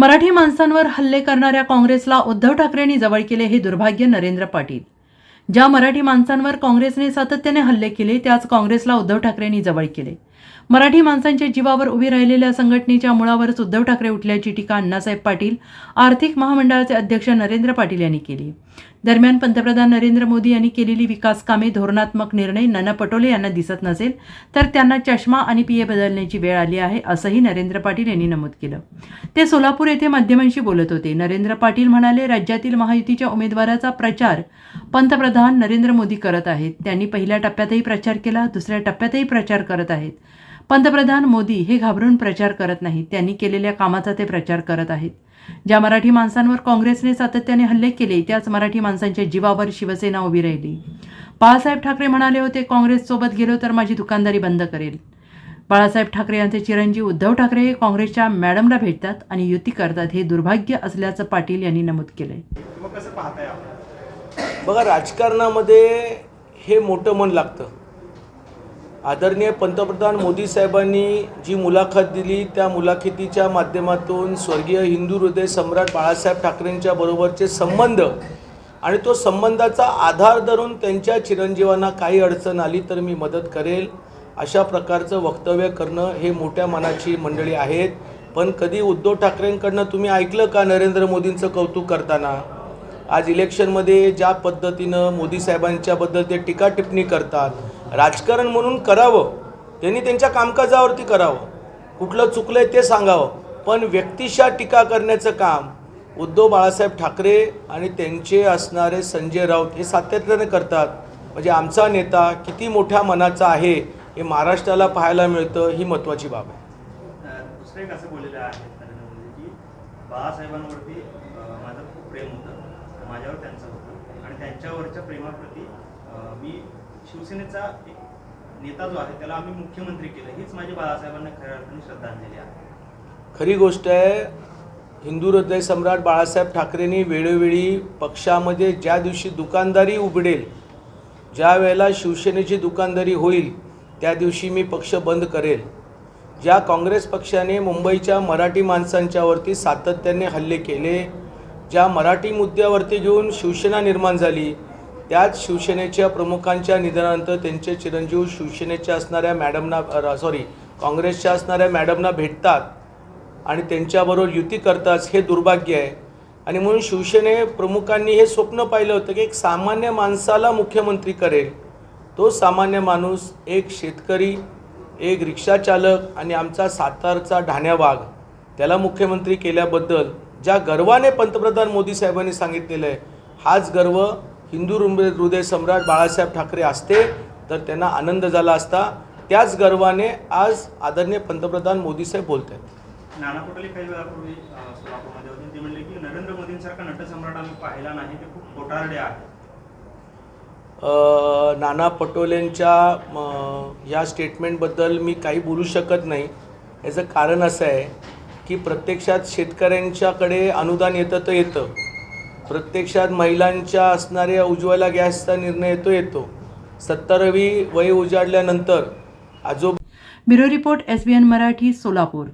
मराठी माणसांवर हल्ले करणाऱ्या काँग्रेसला उद्धव ठाकरेंनी जवळ केले हे दुर्भाग्य नरेंद्र पाटील. ज्या मराठी माणसांवर काँग्रेसने सातत्याने हल्ले केले त्याच काँग्रेसला उद्धव ठाकरेंनी जवळ केले. मराठी माणसांच्या जीवावर उभी राहिलेल्या संघटनेच्या मुळावरच उद्धव ठाकरे उठल्याची टीका अण्णासाहेब पाटील आर्थिक महामंडळाचे अध्यक्ष नरेंद्र पाटील यांनी केली. दरम्यान पंतप्रधान नरेंद्र मोदी यांनी केलेली विकास कामे धोरणात्मक निर्णय नाना पटोले यांना दिसत नसेल तर त्यांना चष्मा आणि पिये बदलण्याची वेळ आली आहे असंही नरेंद्र पाटील यांनी नमूद केलं. ते सोलापूर येथे माध्यमांशी बोलत होते. नरेंद्र पाटील म्हणाले राज्यातील महायुतीच्या उमेदवाराचा प्रचार पंतप्रधान नरेंद्र मोदी करत आहेत. त्यांनी पहिल्या टप्प्यातही प्रचार केला दुसऱ्या टप्प्यातही प्रचार करत आहेत. पंतप्रधान मोदी हे घाबरून प्रचार करत नाहीत. त्यांनी केलेल्या कामाचा ते प्रचार करत आहेत. ज्या मराठी माणसांवर काँग्रेसने सातत्याने हल्ले केले त्याच मराठी माणसांच्या जीवावर शिवसेना उभी राहिली. बाळासाहेब ठाकरे म्हणाले होते काँग्रेससोबत गेलो तर माझी दुकानदारी बंद करेल. बाळासाहेब ठाकरे यांचे चिरंजीव उद्धव ठाकरे हे काँग्रेसच्या मॅडमला भेटतात आणि युती करतात हे दुर्भाग्य असल्याचं पाटील यांनी नमूद केलंय. बघा राजकारणामध्ये हे मोठं मन लागतं. आदरणीय पंतप्रधान मोदी साहेबांनी जी मुलाखत दिली त्या मुलाखतीच्या माध्यमातून स्वर्गीय हिंदू हृदय सम्राट बाळासाहेब ठाकरेंच्या बरोबरचे संबंध आणि तो संबंधाचा आधार धरून त्यांच्या चिरंजीवांना काही अडचण आली तर मी मदत करेल अशा प्रकारचं वक्तव्य करणं हे मोठ्या मनाची मंडळी आहेत. पण कधी उद्धव ठाकरेंकडनं तुम्ही ऐकलं का नरेंद्र मोदींचं कौतुक करताना? आज इलेक्शनमध्ये ज्या पद्धतीनं मोदी साहेबांच्याबद्दल ते टीका टिप्पणी करतात राजकारण म्हणून करावं त्यांनी त्यांच्या कामकाजावरती करावं कुठलं चुकलं आहे ते सांगावं पण व्यक्तिशा टीका करण्याचं काम उद्धव बाळासाहेब ठाकरे आणि त्यांचे असणारे संजय राऊत हे सातत्याने करतात. म्हणजे आमचा नेता किती मोठ्या मनाचा आहे हे महाराष्ट्राला पाहायला मिळतं ही महत्त्वाची बाब आहे. बोललेलं आहे बाळासाहेबांवरती माझं खूप प्रेम होतं. माझ्यावर त्यांचं होतं. आणि त्यांच्यावरच्या प्रेमाप्रती मी शिवसेनेचा एक नेता जो आहे त्याला आम्ही मुख्यमंत्री केलं. हीच माझी बाळासाहेबांना खऱ्या अर्थाने श्रद्धांजली आहे. खरी गोष्ट आहे हिंदू हृदय सम्राट बाळासाहेब ठाकरेंनी वेळोवेळी पक्षामध्ये ज्या दिवशी दुकानदारी उघडेल ज्या वेळेला शिवसेनेची दुकानदारी होईल त्या दिवशी मी पक्ष बंद करेल. ज्या काँग्रेस पक्षाने मुंबईच्या मराठी माणसांच्यावरती सातत्याने हल्ले केले ज्या मराठी मुद्द्यावरती घेऊन शिवसेना निर्माण झाली त्याच शिवसेनेच्या प्रमुखांच्या निधनानंतर त्यांचे चिरंजीव शिवसेनेच्या असणाऱ्या मॅडमना सॉरी काँग्रेसच्या असणाऱ्या मॅडमना भेटतात आणि त्यांच्याबरोबर युती करतात हे दुर्भाग्य आहे. आणि म्हणून शिवसेने प्रमुखांनी हे स्वप्न पाहिलं होतं की एक सामान्य माणसाला मुख्यमंत्री करेल. तो सामान्य माणूस एक शेतकरी एक रिक्षाचालक आणि आमचा सातारचा ढाण्यावाघ त्याला मुख्यमंत्री केल्याबद्दल ज्या गर्वाने पंतप्रधान मोदी साहेबांनी सांगितलेलं आहे हाच गर्व हिंदू हृदय हृदय सम्राट बाळासाहेब ठाकरे असते तर त्यांना आनंद झाला असता त्याच गर्वाने आज आदरणीय पंतप्रधान मोदी साहेब बोलत आहेत. नाना पटोले काही वेळापूर्वी सोलापूरमध्ये होते. ते म्हणले की नरेंद्र मोदींसारखा नटसम्राट आम्ही पाहिला नाही ते खूप खोटारडे आहे नाना पटोलेंच्या म, या स्टेटमेंटबद्दल मी काही बोलू शकत नाही. याचं कारण असं आहे की प्रत्यक्षात शेतकऱ्यांच्याकडे अनुदान येतं तर येतं. प्रत्यक्षात महिलांच्या असणाऱ्या उज्ज्वला गॅसचा निर्णय येतो येतो. सत्तरवी वय उजाडल्यानंतर आजो bureau report S B N Marathi Solapur.